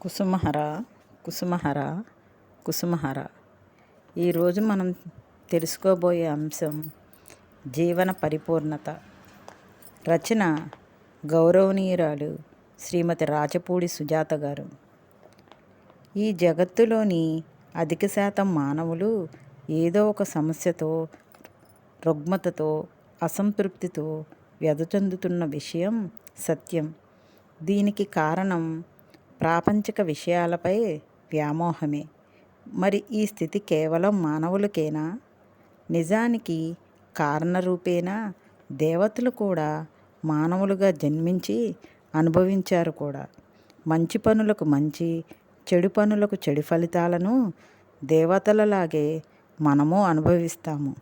కుసుమహర కుసుమహర కుసుమహర. ఈరోజు మనం తెలుసుకోబోయే అంశం జీవన పరిపూర్ణత. రచన గౌరవనీయురాలు శ్రీమతి రాచపూడి సుజాత గారు. ఈ జగత్తులోని అధిక శాతం మానవులు ఏదో ఒక సమస్యతో రుగ్మతతో అసంతృప్తితో వ్యధ చెందుతున్న విషయం సత్యం. దీనికి కారణం ప్రాపంచిక విషయాలపై వ్యామోహమే. మరి ఈ స్థితి కేవలం మానవులకేనా? నిజానికి కారణరూపేణా దేవతలు కూడా మానవులుగా జన్మించి అనుభవించారు కూడా. మంచి పనులకు మంచి చెడు పనులకు చెడు ఫలితాలను దేవతలలాగే మనము అనుభవిస్తాము.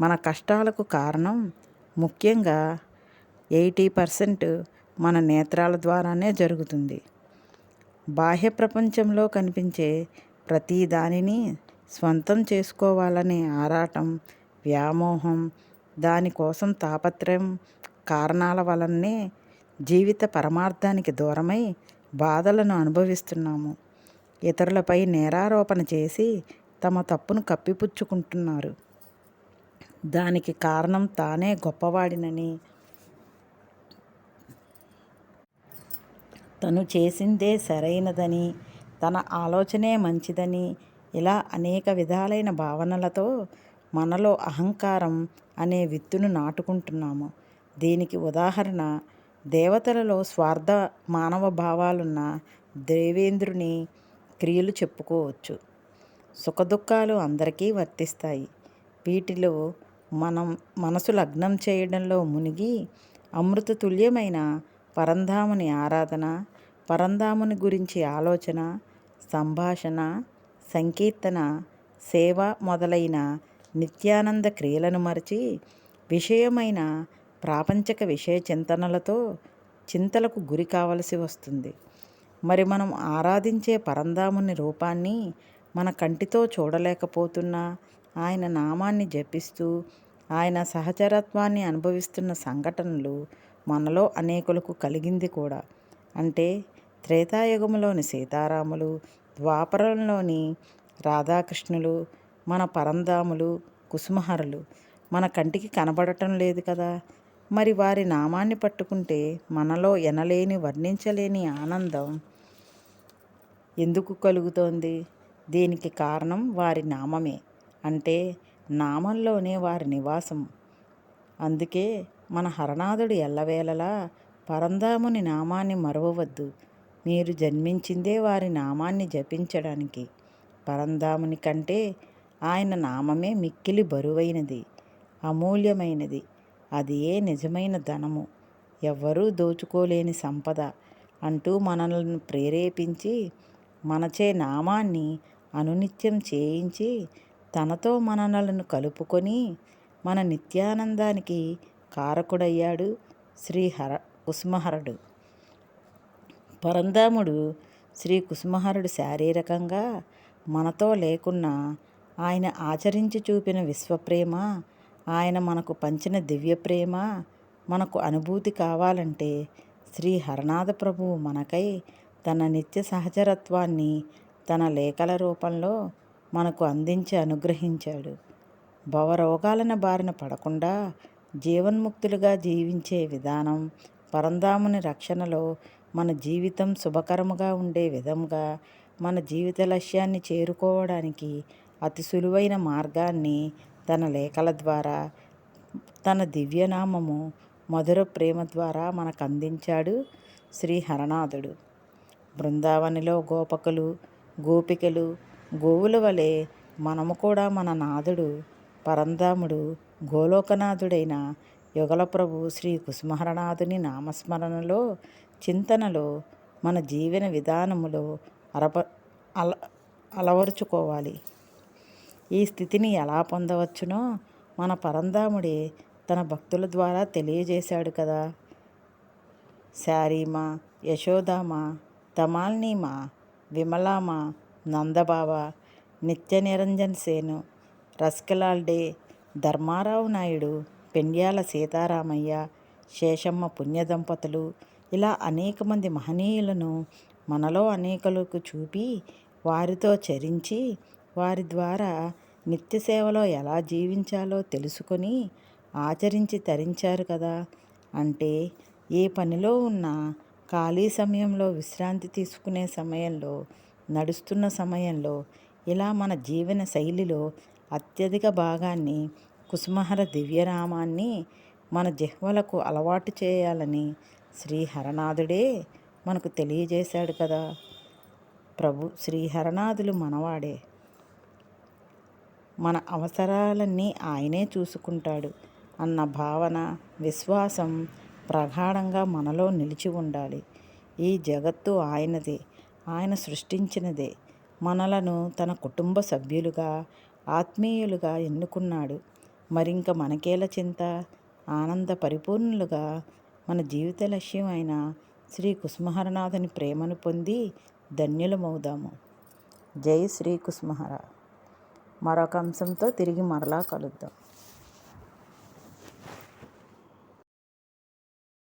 మన కష్టాలకు కారణం ముఖ్యంగా ఎయిటీ పర్సెంట్ మన నేత్రాల ద్వారానే జరుగుతుంది. బాహ్య ప్రపంచంలో కనిపించే ప్రతి దానిని స్వంతం చేసుకోవాలనే ఆరాటం వ్యామోహం దానికోసం తాపత్రయం కారణాల వలనే జీవిత పరమార్థానికి దూరమై బాధలను అనుభవిస్తున్నాము. ఇతరులపై నేరారోపణ చేసి తమ తప్పును కప్పిపుచ్చుకుంటున్నారు. దానికి కారణం తానే గొప్పవాడినని తను చేసిందే సరైనదని తన ఆలోచనే మంచిదని ఇలా అనేక విధాలైన భావనలతో మనలో అహంకారం అనే విత్తును నాటుకుంటున్నాము. దీనికి ఉదాహరణ దేవతలలో స్వార్థ మానవ భావాలున్న దేవేంద్రుని క్రియలు చెప్పుకోవచ్చు. సుఖదుఖాలు అందరికీ వర్తిస్తాయి. వీటిలో మనం మనసు లగ్నం చేయడంలో మునిగి అమృత తుల్యమైన పరంధాముని ఆరాధన పరంధాముని గురించి ఆలోచన సంభాషణ సంకీర్తన సేవ మొదలైన నిత్యానంద క్రియలను మరచి విషయమైన ప్రాపంచక విషయ చింతనలతో చింతలకు గురి కావలసి వస్తుంది. మరి మనం ఆరాధించే పరంధాముని రూపాన్ని మన కంటితో చూడలేకపోతున్నా ఆయన నామాన్ని జపిస్తూ ఆయన సహచరత్వాన్ని అనుభవిస్తున్న సంఘటనలు మనలో అనేకులకు కలిగింది కూడా. అంటే త్రేతాయుగంలోని సీతారాములు ద్వాపరంలోని రాధాకృష్ణులు మన పరంధాములు కుసుమహరులు మన కంటికి కనబడటం లేదు కదా. మరి వారి నామాన్ని పట్టుకుంటే మనలో ఎనలేని వర్ణించలేని ఆనందం ఎందుకు కలుగుతోంది? దీనికి కారణం వారి నామమే. అంటే నామంలోనే వారి నివాసం. అందుకే మన హరనాథుడు ఎల్లవేళలా పరంధాముని నామాన్ని మరవవద్దు. మీరు జన్మించిందే వారి నామాన్ని జపించడానికి. పరంధాముని కంటే ఆయన నామమే మిక్కిలి బరువైనది అమూల్యమైనది. అది ఏ నిజమైన ధనము. ఎవ్వరూ దోచుకోలేని సంపద అంటూ మనల్ని ప్రేరేపించి మనచే నామాన్ని అనునిత్యం చేయించి తనతో మనలను కలుపుకొని మన నిత్యానందానికి కారకుడయ్యాడు శ్రీహర కుసుమహరుడు. పరందాముడు శ్రీ కుసుమహరుడు శారీరకంగా మనతో లేకున్నా ఆయన ఆచరించి చూపిన విశ్వప్రేమ ఆయన మనకు పంచిన దివ్య ప్రేమ మనకు అనుభూతి కావాలంటే శ్రీ హరనాథ ప్రభువు మనకై తన నిత్య సహచరత్వాన్ని తన లేఖల రూపంలో మనకు అందించి అనుగ్రహించాడు. భవరోగాలను బారిన పడకుండా జీవన్ముక్తులుగా జీవించే విధానం పరంధాముని రక్షణలో మన జీవితం శుభకరముగా ఉండే విధంగా మన జీవిత లక్ష్యాన్ని చేరుకోవడానికి అతి సులువైన మార్గాన్ని తన లేఖల ద్వారా తన దివ్యనామము మధుర ప్రేమ ద్వారా మనకు అందించాడు శ్రీ హరనాథుడు బృందావనిలో గోపకులు గోపికలు గోవుల వలె మనము కూడా మన నాథుడు పరంధాముడు గోలోకనాథుడైన యుగలప్రభు శ్రీ కుసుమహరనాథుని నామస్మరణలో చింతనలో మన జీవన విధానములో అరప అల అలవరుచుకోవాలి. ఈ స్థితిని ఎలా పొందవచ్చునో మన పరంధాముడే తన భక్తుల ద్వారా తెలియజేశాడు కదా. శారీమ యశోదామ తమాల్నీమ విమలామ నందబావ నిత్య నిరంజన్ సేను రస్కిలాల్ డే ధర్మారావు నాయుడు పెండ్యాల సీతారామయ్య శేషమ్మ పుణ్య దంపతులు ఇలా అనేక మంది మహనీయులను మనలో అనేకలకు చూపి వారితో చరించి వారి ద్వారా నిత్య సేవలో ఎలా జీవించాలో తెలుసుకొని ఆచరించి తరించారు కదా. అంటే ఏ పనిలో ఉన్నా ఖాళీ సమయంలో విశ్రాంతి తీసుకునే సమయంలో నడుస్తున్న సమయంలో ఇలా మన జీవన శైలిలో అత్యధిక భాగాన్ని కుసుమహర దివ్యరామాన్ని మన జిహ్వలకు అలవాటు చేయాలని శ్రీ హరనాథుడే మనకు తెలియజేశాడు కదా. ప్రభు శ్రీహరనాథులు మనవాడే. మన అవసరాలన్నీ ఆయనే చూసుకుంటాడు అన్న భావన విశ్వాసం ప్రగాఢంగా మనలో నిలిచి ఉండాలి. ఈ జగత్తు ఆయనదే. ఆయన సృష్టించినదే. మనలను తన కుటుంబ సభ్యులుగా ఆత్మీయులుగా ఎన్నుకున్నాడు. మరింక మనకేల చింత? ఆనంద పరిపూర్ణులుగా మన జీవిత లక్ష్యం అయిన శ్రీ కుసుమహరనాథుని ప్రేమను పొంది ధన్యులమవుదాము. జై శ్రీ కుసుమహర. మరొక అంశంతో తిరిగి మరలా కలుద్దాం.